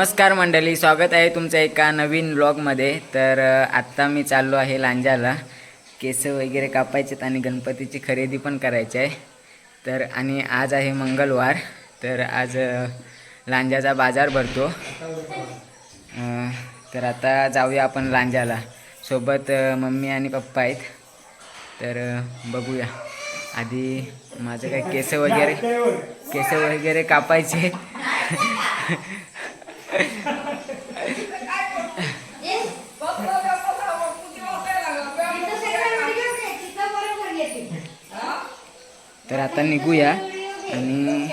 नमस्कार मंडळी स्वागत आहे तुमचं एका नवीन ब्लॉगमध्ये तर आत्ता मी चाललो आहे लांजाला. केस वगैरे कापायचेत आणि गणपतीची खरेदी पण करायची आहे. तर आणि आज आहे मंगळवार. तर आज लांजाचा बाजार भरतो. तर आता जाऊया आपण लांजाला. सोबत मम्मी आणि पप्पा आहेत. तर बघूया. आधी माझं काय केस वगैरे केस वगैरे कापायचे तर आता निघूया आणि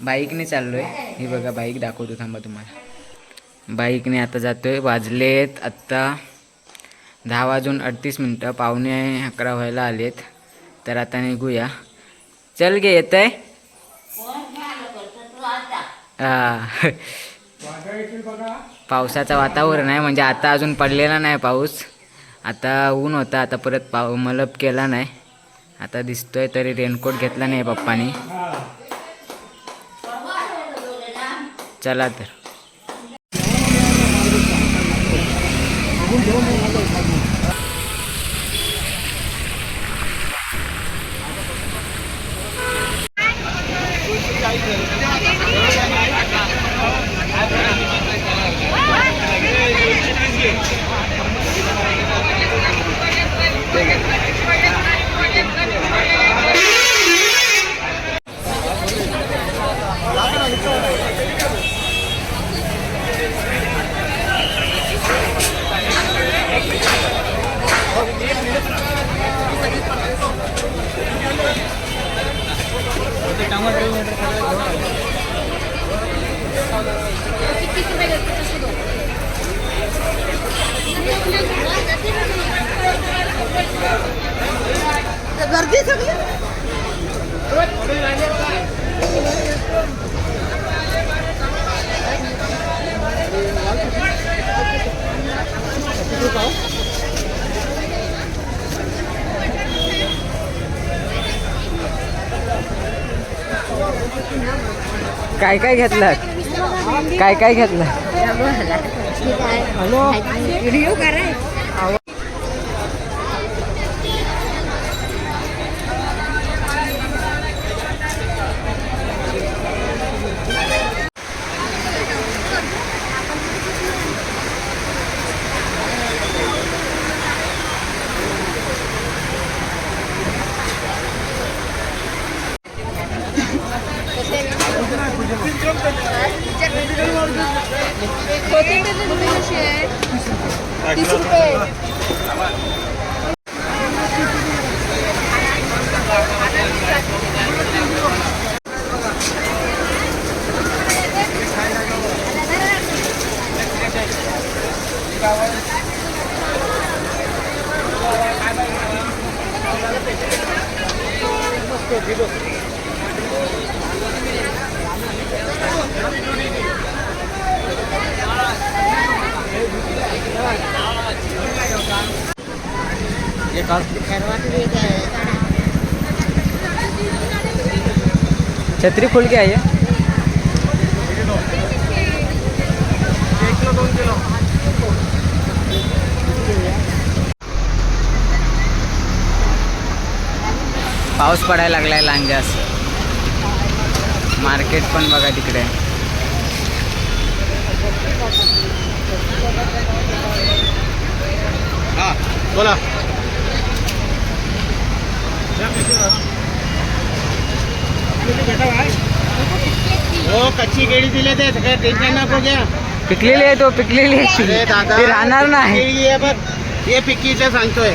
बाईकने चाललो आहे हे बघा बाईक दाखवतो थांबा तुम्हाला. बाईकने आता जातोय. वाजलेत आत्ता दहा वाजून अडतीस मिनटं. पावणे अकरा व्हायला आलेत. तर आता निघूया. चल गे येत आहे पावसाचं वातावरण आहे म्हणजे आता अजून पडलेला नाही पाऊस. आता ऊन होता आता परत पाव मलप केला नाही. आता दिसतोय तरी रेनकोट घेतला नाही पप्पानी. चला तर. गर्दी सगळी काय काय घेतलं? काय काय घेतलं? Gracias. रुपये छत्री खुल के आहे पाऊस पडायला लागलाय लांजास. मार्केट पण बघा बोला. हो कच्ची केळी दिले ते सगळं टेन्शन नको घ्या. पिकलेली आहे तो पिकलेली आहे. दादा ती राहणार नाही. केळी आहे बघ. हे पिकीचं सांगतोय.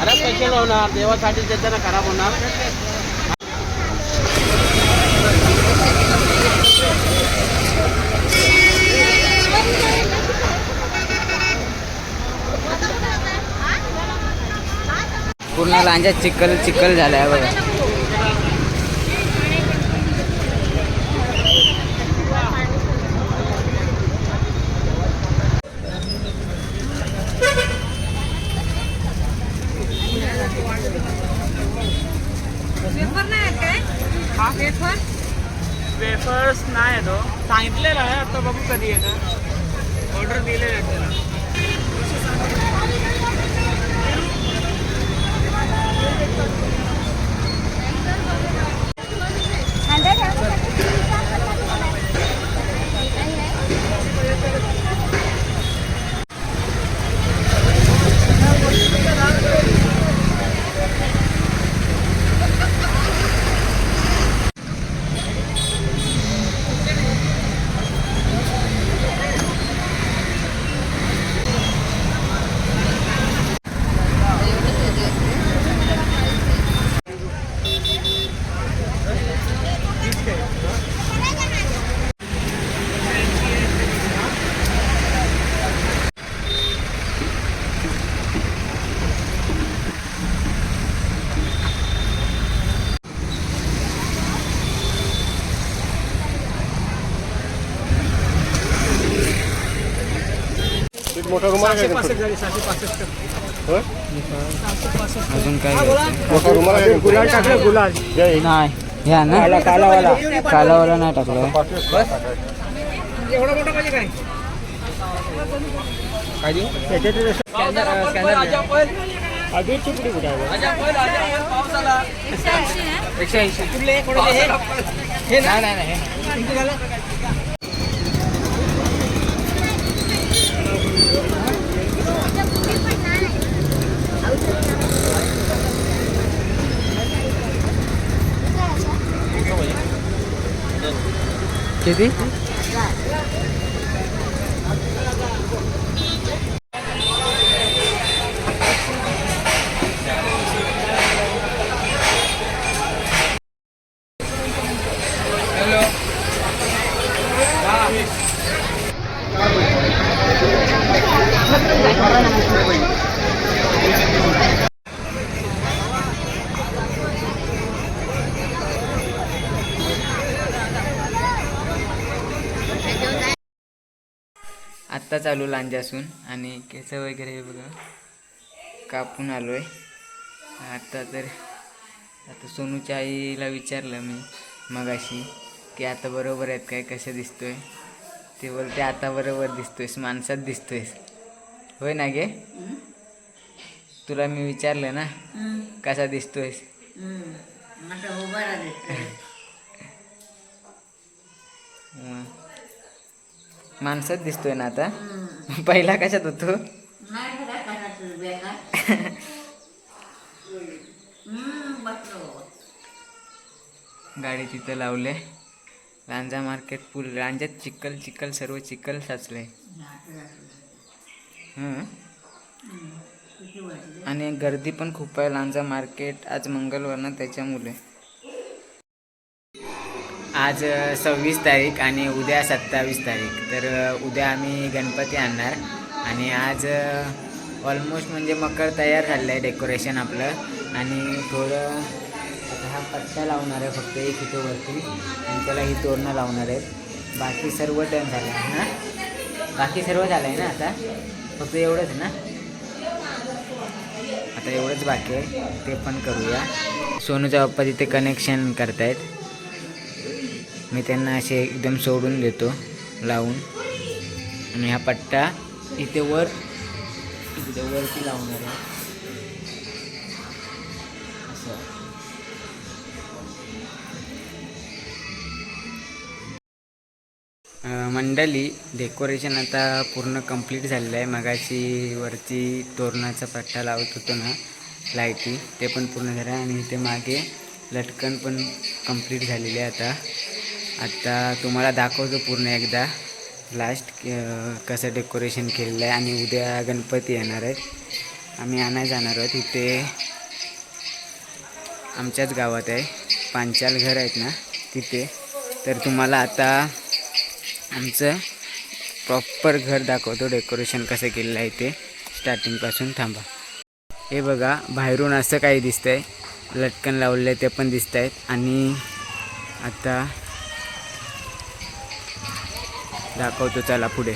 अरे पैसे लावणार देवासाठी देते ना खराब होणार. पूर्ण लांजा चिखल चिखल झालाय बघा. वेफर वेफर्स नाही येतो सांगितलेलं आहे आता बघू कधी येतं. मोठा रुमाल अजून काय मोठा नाही ह्या ना. कालावाला. कालावाला नाही टाकलं. एकशे ऐंशी हे? हे? नाही नाही किती आत्ता चालू लांजासून आणि केस वगैरे हे बघा. कापून आलो आहे आत्ता तर आता सोनूच्या आईला विचारलं मी मगाशी की आता बरोबर आहेत काय कसं दिसतोय? ते बोलते आता बरोबर दिसतोयस माणसात दिसतोयस. होय ना गे? तुला मी विचारलं ना कसा दिसतोयस? मग. माणसात दिसतोय ना आता. पहिला कशात होतो? गाडी तिथं लावले. लांजा मार्केट पूल लांजात चिखल चिखल सर्व चिखल साचले. आणि गर्दी पण खूप आहे. लांजा मार्केट आज मंगळवार ना त्याच्यामुळे. आज सव्वीस तारीख आणि उद्या सत्तावीस तारीख. तर उद्या आम्ही गणपती आणणार आणि आज ऑलमोस्ट म्हणजे मकर तयार झालं आहे डेकोरेशन आपलं. आणि थोडं आता हा पट्टा लावणार आहे फक्त एक इथे वरती आणि त्याला ही तोरणं लावणार आहेत. बाकी सर्व टर्न झालं आहे ना बाकी सर्व झालं आहे ना आता? फक्त एवढंच ना? आता एवढंच बाकी आहे. ते पण करूया. सोनूचा पप्पा तिथे कनेक्शन करतायत. मी त्यांना असे एकदम सोडून देतो लावून. आणि हा पट्टा इथे वर इथे वरती लावणार आहे. असं. मंडळी डेकोरेशन आता पूर्ण कंप्लीट झालेलं आहे. मगाशी वरती तोरणाचा पट्टा लावत होतो ना लाईटी ते पण पूर्ण झालं. आहे आणि इथे मागे लटकन पण कंप्लीट झालेली आहे आता. आता तुम्हाला दाखवतो पूर्ण एकदा. लास्ट कसं डेकोरेशन केलेलं आहे आणि उद्या गणपती येणार आहेत आम्ही आणाय जाणार आहोत. इथे आमच्याच गावात आहे. पांचाल घर आहेत ना तिथे. तर तुम्हाला आता आमचं प्रॉपर घर दाखवतो. डेकोरेशन कसं केलेलं आहे ते. स्टार्टिंगपासून थांबा. हे बघा बाहेरून असं काही दिसतंय. लटकन लावलेलं आहे ते पण दिसत आहेत आणि आता दाखवतो त्याला पुढे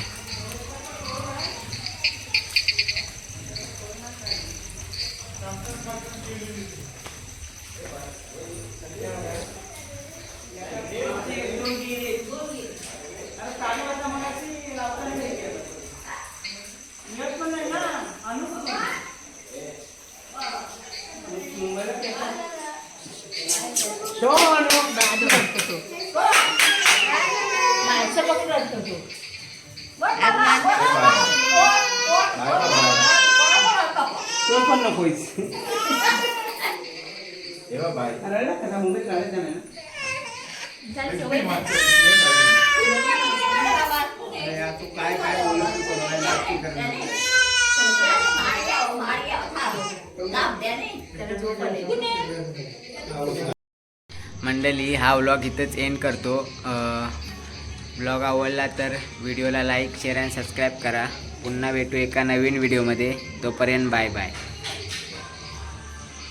Sean तो मंडळी हा व्लॉग इथंच एंड करतो. ब्लॉग आवडला तर व्हिडिओला लाईक शेअर आणि सबस्क्राईब करा. पुन्हा भेटू एका नवीन व्हिडिओमध्ये. तोपर्यंत बाय बाय.